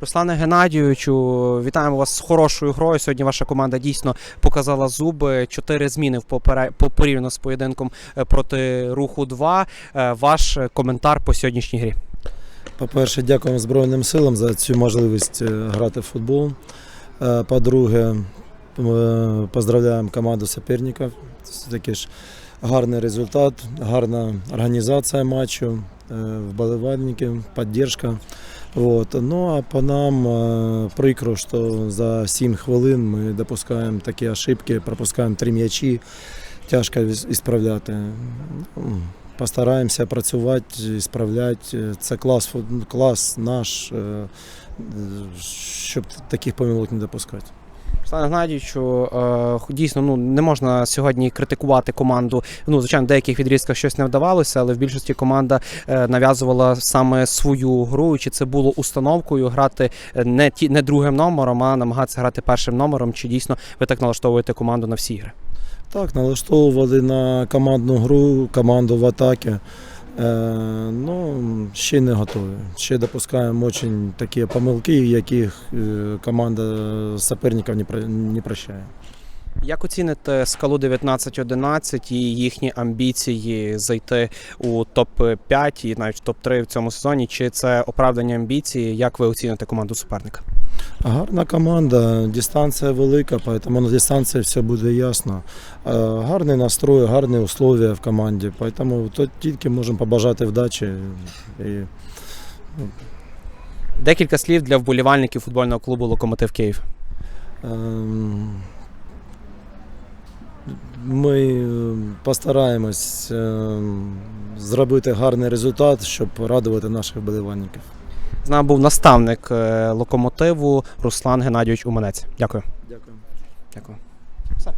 Руслане Геннадійовичу, вітаємо вас з хорошою грою. Сьогодні ваша команда дійсно показала зуби. Чотири зміни в попере- порівняно з поєдинком е, проти руху 2. Е, Ваш коментар по сьогоднішній грі. По-перше, дякуємо Збройним силам за цю можливість е, грати в футбол. По-друге, поздравляємо команду суперників. Це такий ж гарний результат, гарна організація матчу, вболівальники, підтримка. Вот. Ну а по нам прикро, що за 7 хвилин ми допускаємо такі ошибки, пропускаємо три м'ячі, тяжко ісправляти. Ну, Постараємося працювати, справляти. Це клас, клас наш, е, щоб таких помилок не допускати. Руслане Геннадійовичу, е, дійсно ну, не можна сьогодні критикувати команду. Ну, звичайно, в деяких відрізках щось не вдавалося, але в більшості команда е, нав'язувала саме свою гру. Чи це було установкою грати е, не, ті, не другим номером, а намагатися грати першим номером? Чи дійсно ви так налаштовуєте команду на всі ігри? Так, налаштовували на командну гру, команду в атакі. Е, ну, ще не готові. Ще допускаємо дуже такі помилки, яких е, команда суперників не, про- не прощає. Як оціните скалу 19-11 і їхні амбіції зайти у топ-5 і навіть топ-3 в цьому сезоні? Чи це оправдання амбіції? Як ви оціните команду суперника? Гарна команда, дистанція велика, тому на дистанції все буде ясно. Е, Гарний настрой, гарні условия в команді, тому то тільки можемо побажати вдачі. І Декілька слів для вболівальників футбольного клубу Локомотив Київ. Ем, Ми е, постараємось ем, зробити гарний результат, щоб радувати наших вболівальників. З нами був наставник е, локомотиву Руслан Геннадійович Уманець. Дякую. Дякую. Дякую. Все.